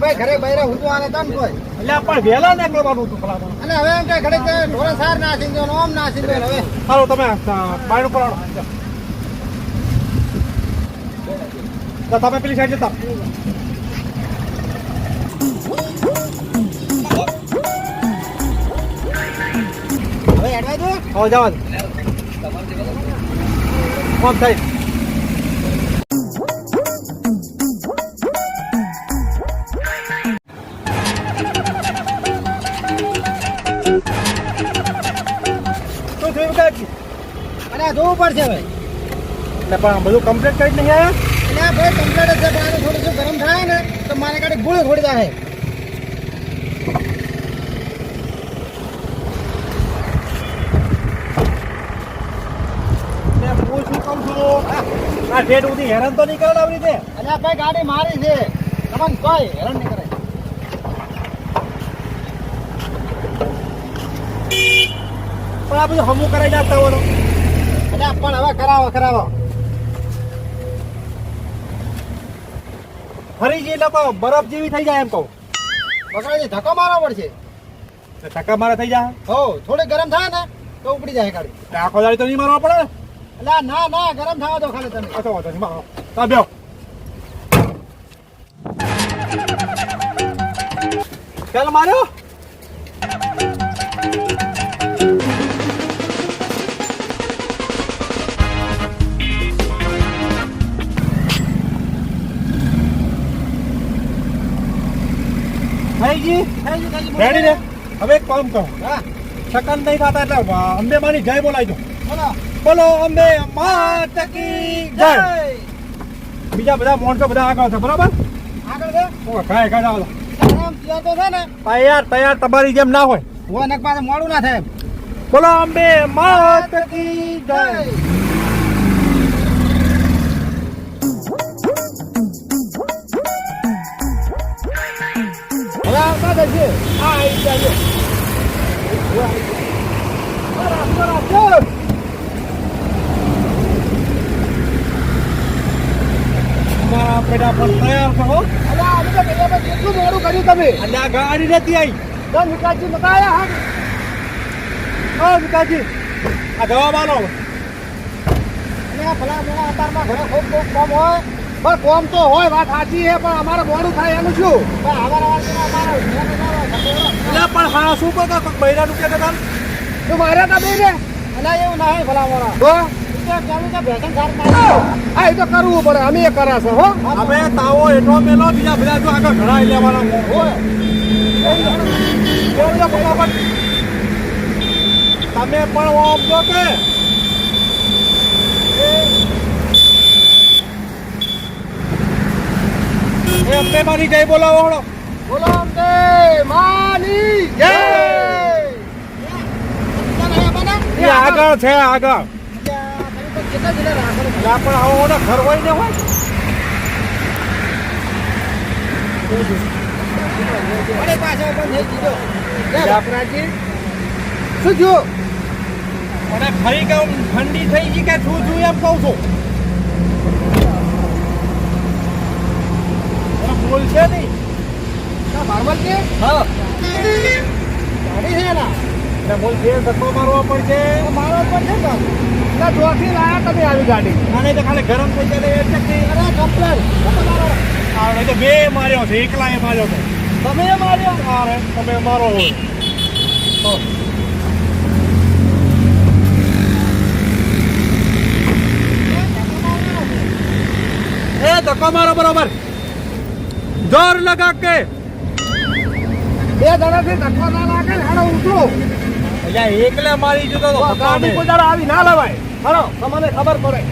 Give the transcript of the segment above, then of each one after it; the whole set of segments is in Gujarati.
ભાઈ ઘરે બૈરા હું આને તન કોઈ. એટલે પણ નીકળવાનું હતું ભલામણ અને હવે એમ કે ઘરે તે ઢોરે સાર ના સિંધો ને ઓમ ના સિંધો હવે. હાલો તમે બાયણ ઉપર આવો. તમે પેલી સાઈડ જતા. હવે એડવાય દો. હવે જવા દે. કોમ થાય? જોવું પડશે ભાઈ એટલે પણ બધું કમ્પ્લીટ કરી નહીં આવ્યા? એટલે આ ભાઈ કમ્પ્લેટ છે પણ આનું થોડું ગરમ થાય ને તો મારે કાઢી ગુળ થોડી જાય આ ઠેઠ સુધી હેરાન તો નહીં કરાવે આવી રીતે? આ ભાઈ ગાડી મારી છે. તમને કોઈ હેરાન નહીં કરે પણ આ બધું હમું કરાવી આપતા હોય પણ હવે કરાવો કરાવો. ફરી જે લોકો બરફ જેવી થઈ જાય એમ કહું. બકરાજી ધક્કો મારવા પડશે. ધક્કા મારા થઈ જાય? હો થોડે ગરમ થાય ને તો ઉપડી જાય ગાડી. આખો દાડી તો નહીં મારવા પડે? એટલે ના ના ગરમ થવા દો ખાલી તમે. અચ્છા વાંધો નહીં મારો. તા બેહો. ચાલ માર્યો? થઈ ગઈ રેડી ને? હવે એક કામ કહો હા. સેકન્ડ નહીં થતા એટલે અંબે માની જય બોલાવી દો. બોલો. અંબે માત કી જય. બીજા બધા મોણસો બધા આગળ છે બરાબર? આગળ છે? ઓકે કાંઈ કાંઈ આવો તો છે ને. તૈયાર તૈયાર તમારી જેમ ના હોય. હું નક પાસે મોડું ના થાય બોલો અંબે માત કી જય. આવતા જશે આ આવી જાય મારા પેલા પણ તૈયાર છો હો. અલા આજે તો પેલા પર કેટલું મોડું કર્યું તમે. અને આ ગાડી નથી આવી તો મકાયા હા. આ જવાબ આનો અને ભલા અતારમાં ઘરે ખૂબ ખૂબ કામ હોય. પણ કોમ તો હોય વાત સાચી છે પણ અમારે મોડું થાય એનું શું. એટલે પણ હા શું કહો બૈરાનું કે હતા તું મારે તા બે ને અલા એવું ના હોય ભલા હા? એ તો કરવું પડે અમે એ કરાશે હો. અમે તાવો એટલો મેલો બીજા બધા જો આગળ ઘણા લેવાના. હોય. તમે પણ ઓમ જો કે? એ મારી જય બોલાવો હળો. બોલો અંબે માની જય! એ આગળ. છે આગળ. પણ આવો ઘર હોય ને હોય. શું થયું? મને ફરી કેમ ઠંડી થઈ ગઈ કે શું છું એમ કહું છું. એ બોલશે નહીં. ના બારમલ કે હા. ગાડી છે ના એટલે બોલશે ધક્કો મારવો પડશે. પણ છે ને ના જોથી લાયા તમે આવી ગાડી. અને તો ખાલી ગરમ થઈ જાય એટલે નહીં. અરે કમ્પ્લેન તો બે માર્યો છે એકલા એ માર્યો છે. તમે માર્યો? મારે તમે મારો હોય. તો. એ ધક્કો મારો બરોબર. જોર લગા કે. બે જણાથી ધક્કો ના લાગે ને હાડો ઉતરો. એટલે એકલે મારી જતો તો ગાડી કોઈ દાડો આવી ના લવાય. હાડો તમને ખબર પડે.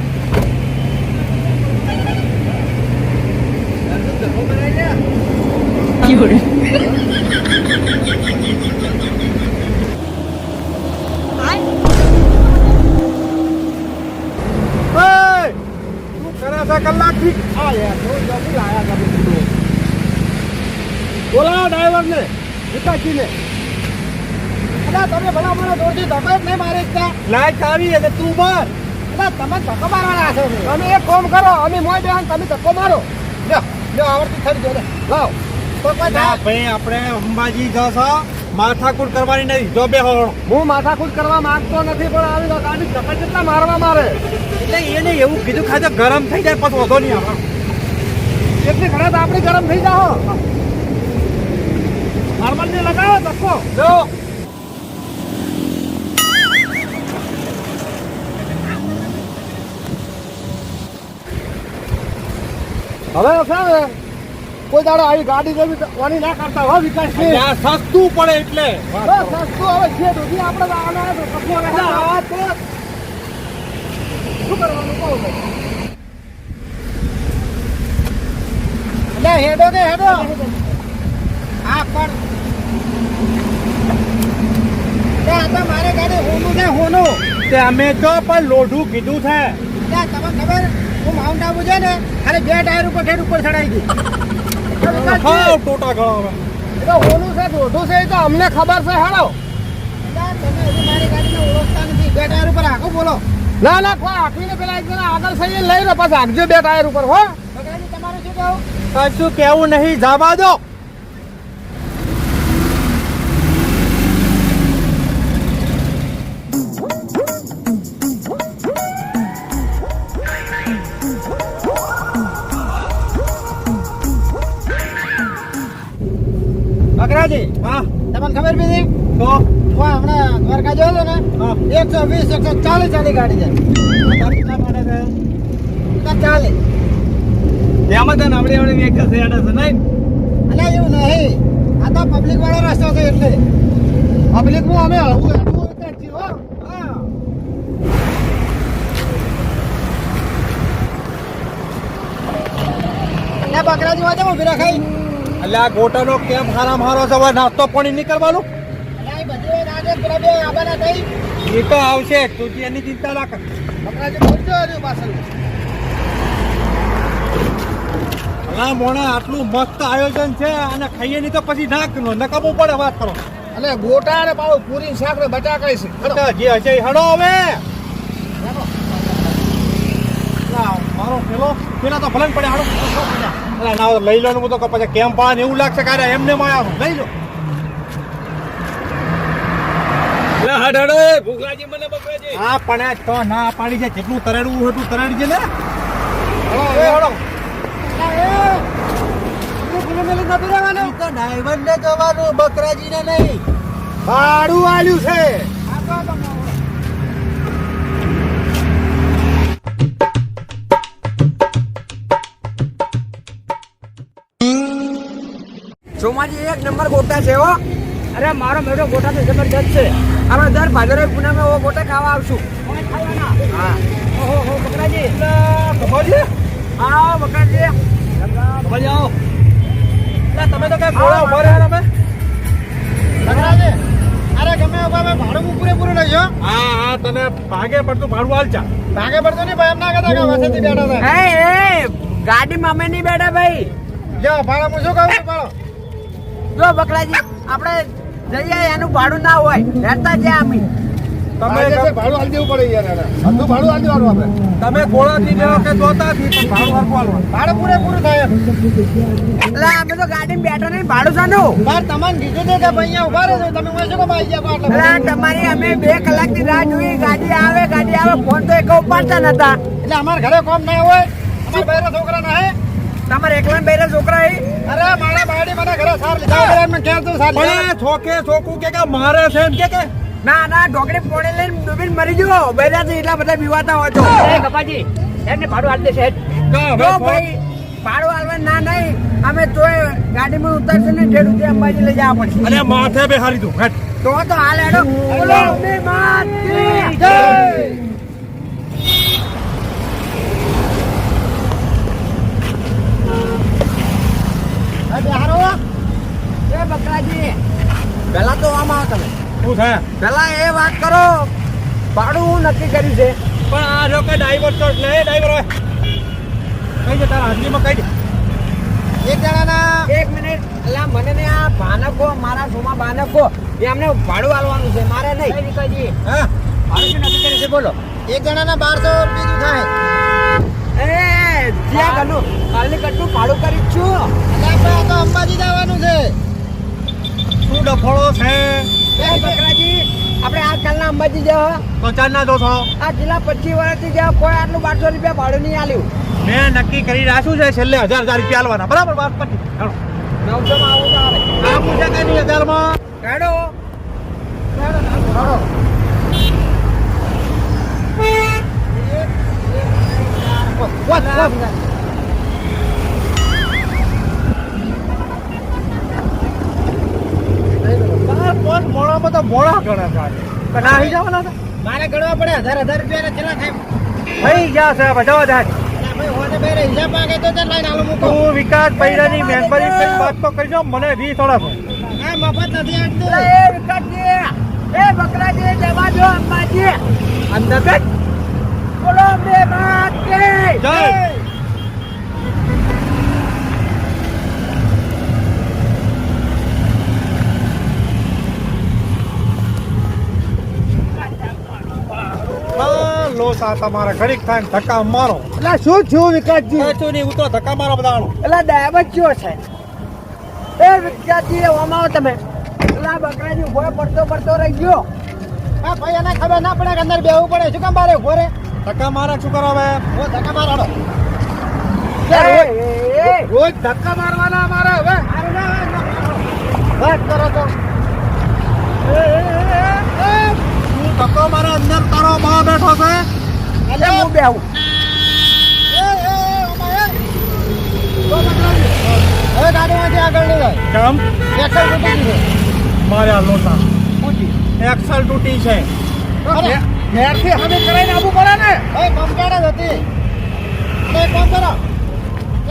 કલાકથી આ યાર લાયા બોલાવો ડ્રાઈવરને વિકાસજીને અલા તમે ભલા મને દોરથી ધક્કો જ નહીં મારી ત્યાં. લાઈટ આવી એટલે તું માર. અલા તમે ધક્કો મારવાના છો. તમે એક કામ કરો અમે મોય બેન તમે ધક્કો મારો. લ્યો આવડતી થઈ લે. લાવ. તો કોઈ ના ભાઈ આપણે અંબાજી જશો માથાકૂટ કરવાની નહીં જો બે હું માથાકૂટ કરવા માંગતો નથી પણ આવી ગાડી ધક્કા કેટલા મારવા મારે? એટલે એને એવું કીધું ખાજો ગરમ થઈ જાય પછી વધો નહીં આવે. એટલી ઘણા આપણે આપણી ગરમ થઈ જાઓ. નોર્મલ ને લગાવો ધક્કો જો હવે છે ને કોઈ દાડો આવી ગાડી જેવી વાની ના કરતા હો વિકાસ સસ્તું પડે એટલે. સસ્તું હવે છે દૂધી આપણે આના આવા તો શું કરવાનું કહો? હેડો ને હેડો. હા પણ. તે આ મારે ગાડી હોનું છે હોનું. તે અમે તો પણ લોઢું કીધું છે. ત્યાં તમને ખબર? હું માઉન્ટ આબુ છે ને ખાલી બે ટાયર ઉપર ઠેર ઉપર તો વિકાસજી, હાવ ટોટા ગળો હવે એ તો હોનું છે લોઢું છે એ તો અમને ખબર છે હેડો. તમે હજી મારી ગાડીને ઓળખતા નથી. બે ટાયર ઉપર આખું બોલો. ના ના કોઈ આખીને પેલા એક જણા આગળ થઈને લઈ લો પાછા આગજો બે ટાયર ઉપર હો. તમારું શું કહું કશું કેવું નહીં જવા દો. ખબર પડી તો હમણાં દ્વારકા જોયો હતો ને એકસો વીસ એકસો ચાલીસ ચાલી ગાડી જાય ચાલીસ. એમાં તને આવડે આવડે એક છે નહીં? અલા એવું નહીં. આ તો પબ્લિક વાળો રસ્તો છે એટલે. પબ્લિકમાં અમે હળવું હળવું એટલે જ હો. હા. અલા બકરાજી જાવ ઊભી રખાઈ. એટલે આ ગોટાનો કેમ હારા મારો છે હવે નાસ્તો પાણી નીકળવાનું? એ તો આવશે તું એની ચિંતા ના કર. હા મોણે આટલું મસ્ત આયોજન છે અને ખાઈએ નહીં તો પછી ના નકામવું પડે વાત કરો. અને ગોટા ને પાછું પૂરી શાક ને બટાકા છે. જે હશે હડો હવે. ના, મારો પેલો પેલા તો ભલે પડે હાડો. અલા, ના લઈ લો ને હું તો પછી કેમ પાડે એવું લાગશે કારે એમને માયા લઈ લો. હા પણ આ તો ના પાડી છે જેટલું તરેડવું હતું તરેડજે ને. એ હડો ઈ તો ડ્રાઈવર ને જવાનું બકરાજી ને નહીં. ભાડું આલ્યું છે. સોમાજી એક નંબર ગોટા છે હો. અરે મારો મેળો ગોટા તો જબરજસ્ત છે. આપણે દર ભાદરે પૂનમે એવો ગોટા ખાવા આવશું. હા. ઓહો હો બકરાજી. ખબર આવો બકરાજી ખબર આવો. તમે તો કઈ ગોળા ઊભા રહ્યા તમે? બકરાજી, અરે ગમે અમે ભાડું પૂરેપૂરું લઈજો હા. હા તને ભાગે પડતું ભાડું હાલચા ભાગે પડતું નહીં ભાઈ એમ ના કહેતા કે વસેથી બેઠા હતા. ગાડીમાં અમે નહીં બેઠા ભાઈ. જો ભાડા હું શું કહું ભાડો? જો બકરાજી આપણે જઈએ એનું ભાડું ના હોય રહેતા જ અમે. તમે ભાડું આલ દેવું પડે યાર એને. ભાડું આલ દેવાનું આપણે. તમે ગોળા થી લેવો કે જોતા થી પણ ભાડું આપવાનું ભાડું પૂરેપૂરું થાય એટલે અમે તો ગાડીમાં બેઠા નહીં ભાડું સાનું બાર તમને કીધું છે કે ભાઈ અહીંયા ઊભા રહેજો તમે મને શું ભાઈ ગયા એટલે તમારી અમે બે કલાકની રાહ જોઈ ગાડી આવે ગાડી આવે ફોન તો એક ઉપાડતા નતા. એટલે અમારા ઘરે કોમ ના હોય અમારા બહેરા છોકરા ના હે. તમારે એકલા બેરે છોકરા અરે મારા બાયડી મને ઘરે સાર લીધા સાર પણ છોકે છોકું કે કે મારે છે કે કે? ના ના ઢોકળી પોણી લઈને ડૂબીને મરી જુઓ બેરાથી એટલા બધા બીવાતા હોય તો. એ કપાજી એમને ભાડું આલ દે છે ભાઈ ભાડું આલવા ના નહીં અમે તોય ગાડીમાં ઉતરશે ને ઠેડ અંબાજી લઈ જવા પડશે. અરે માથે બે હારી તો તો હાલ હેડો. બોલો માત જય! બેહારો. એ બકરાજી પેલા તો આમ આવો તમે. શું છે પેલા એ વાત કરો ભાડું હું નક્કી કર્યું છે. પણ આ લોકો ડ્રાઈવર તો લે ડ્રાઈવર હોય કઈ તારા હાજરીમાં કઈ એક જણાના એક મિનિટ. એટલે મને ને આ ભાનકો મારા સોમા ભાનકો એ અમને ભાડું આલવાનું છે. મારે નહીં. હા. ભાડું નક્કી કર્યું છે બોલો. એક જણાના બારસો બીજું થાય એ જ્યાં ગણું કાલની કટનું ભાડું કરી છું. આપણે આ તો અંબાજી જવાનું છે. શું ડફળો છે? એ બકરાજી આપણે આજકાલના અંબાજી જાવ. તો આ જિલ્લા પચીસ વર્ષથી જાવ કોઈ આટલું બારસો રૂપિયા ભાડું નહીં આલ્યું. મેં નક્કી કરી રાખ્યું છે છેલ્લે હજાર હજાર રૂપિયા આલવાના. બરાબર વાત પછી. નવસો માં આવું આ પૂછે બાર પાંચ મોડામાં તો મોડા ગણા છે પણ આવી જવાના મારે ગણવા પડે હજાર હજાર રૂપિયા કેટલા થાય. થઈ ગયા છે બધા બધા. અલા ભાઈ હોને બે હિસાબ માંગે તો ચાલ લાઈન આલો મૂકો. વિકાસ પૈડાની કરી વાત તો કરજો મને વી થોડા મફત નથી આપતું. એ વિકાસજી એ બકરાજી જવા દો અંબાજી. અંદર બેઠ બોલો બે માત કે જય. લોસા તમારે ઘડીક થાય ધક્કા મારો. એટલે શું થયું વિકાસજી? કશું નહીં ઉતરો ધક્કા મારો બધાનો. એટલે ડ્રાઈવર કયો છે. એ વિકાસજી ઓમાં આવો તમે. એટલે બકરાજી ઊભો પડતો પડતો રહી ગયો. આ ભાઈ એને ખબર ના પડે કે અંદર બેહવું પડે. શું કામ બારે ઊભો રે? ધક્કા મારે શું કરો હવે ધક્કા મારાડો રોજ ધક્કા મારવાના અમારે હવે. વાત કરો તો. તું ધક્કો મારે અંદર તારો બા બેઠો છે. એટલે હું બેહું. હવે ગાડીમાંથી આગળ નહીં જાય કેમ? એક્સલ તૂટી છે. મારે આ એક્સલ તૂટી છે. ઘેરથી હવે કરાઈને આવવું પડે ને? ભાઈ પંપાડ જ હતી. એ એક કામ કરો.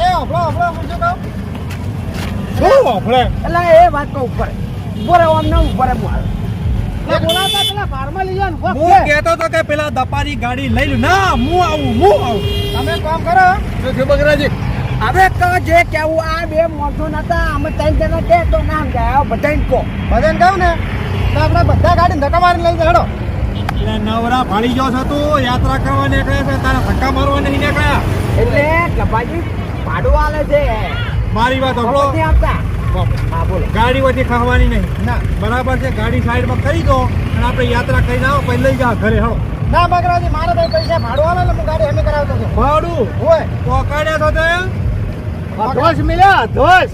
એ હફળો હફળો હું કહો? શું આપણે એટલે એ વાત કહું ઉપર. ઉપર આમ ને ઊભો રહે હું એ બોલાવતા પેલા ફાર્મર લઈ જાઓ ને, ઊભો હું કહેતો તો કે પેલા દપારી ગાડી લઈ લો ના હું આવું હું આવું. તમે એક કામ કરો. બગરાજી? હવે તો જે કેવું આ બે મોઢો નતા અમે ત્રણ જણા કે તો ના સમજાય. બધાને કહો. બધાને કહું ને? તો આપણે બધા ગાડીને ધક્કા મારી લઈ જાઓ એટલે નવરા ભાડી ગયો છે તું યાત્રા કરવા નીકળ્યા છે તારા ધક્કા મારવા નહીં નીકળ્યા. એટલે કપાજી ભાડું આલે છે. મારી વાત આપતા હા બોલો. ગાડી વચ્ચે ખાવાની નહીં. ના. બરાબર છે ગાડી સાઈડમાં કરી દો અને આપણે યાત્રા કરીને આવો પછી લઈ જા ઘરે હળો. ના બગરાજી મારે ભાઈ પૈસા ભાડું આવે ને હું ગાડી હમી કરાવતો છું ભાડું? હોય. પોકાડ્યા તો? તે ધોસ મિલ્યા ધોસ.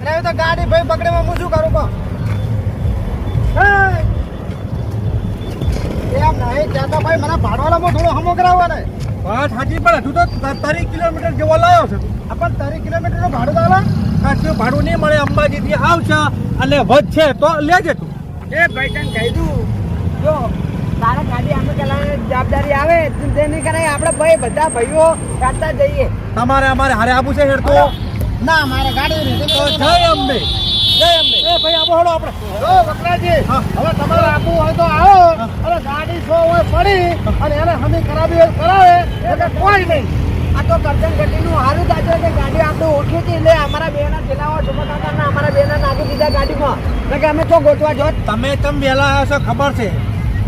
એટલે તો ગાડી ભાઈ પકડે હું શું કરું કહો? એમ નહીં કહેતા ભાઈ મને ભાડવાલામાં થોડો હમો કરાવવા ને વાત સાચી પણ હજુ તો તારી કિલોમીટર જેવો લાવ્યો છે. આપણ તારી કિલોમીટરનું ભાડું તો આલો. ભાડું નહીં મળે અંબાજીથી આવશે અને વધશે તો લેજે તું. એ ભાઈ તને કહી દઉં. જો તારા ગાડી અમે ચલાવવાની જવાબદારી આવે તેની તે કરાય આપણે ભાઈ બધા ભાઈઓ કાઢતા જઈએ. તમારે અમારે હારે આપવું છે હેડ તો ના મારે ગાડી તો જય અંબે. જય અંબે એ ભાઈ આવો હળો આપણે. જો બકરાજી હવે તમારે આપવું હોય તો આવો. અને ગાડી સો હોય પડી અને એને હમી કરાવી હોય કરાવે. એટલે કોઈ નહીં. આ તો કરજણ ગટીનું હારું તાજો કે ગાડી આપણે ઓળખી હતી એટલે અમારા બેના ચલાવો છોકરા અમારા બેના નાખી દીધા ગાડીમાં. એટલે કે અમે તો ગોતવા જો તમે તમ વહેલા આવ્યા છો ખબર છે?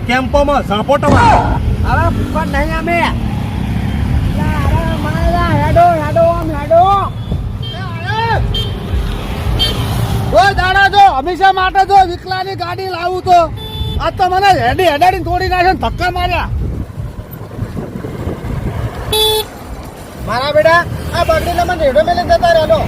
કેમ્પોમાં ઝાપોટમાં હવે ફૂફા નહીં અમે. અરે હેડો હેડો હેડો. કોઈ દાડા જો, હંમેશા માટે જો વિકલાની ગાડી લાવું તો આ તો મને હેડી હેડાડીને તોડી નાખ્યો ને ધક્કા માર્યા. મારા બેટા, આ બગડીને મને રેડો મેલે જતા રહેલો.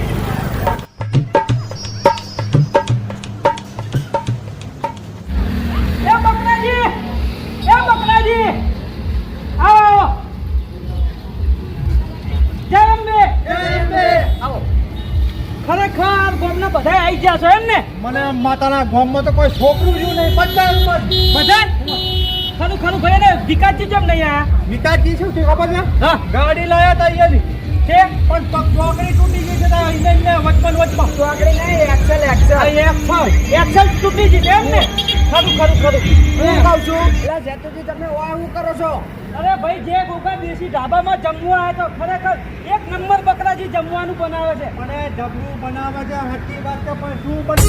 મને માતાના ગામમાં તો કોઈ છોકરું રહ્યું નહીં બધા બધા ખરું ખરું ભાઈ ને વિકાસજી જેમ નહીં આયા? વિકાસજી શું થયું ખબર છે? હા. ગાડી લાયા તા અહીંયાથી છે પણ ચોકડી તૂટી ગઈ છે તારા ઇન્જિન ને વચમાં. વચમાં ચોકડી નહીં એક્સેલ એક્સેલ એક્સેલ એક્સેલ તૂટી ગઈ છે એમ ને? ખરું ખરું ખરું હું કહું છું. એટલે જેતુજી તમે ઓય હું કરો છો? અરે ભાઈ, જે ગોગા દેશી ઢાબામાં જમવા આવ્યા તો ખરેખર એક નંબર બકરાજી જમવાનું બનાવે છે. મને જમવું બનાવે છે હાચી વાત પણ શું બન?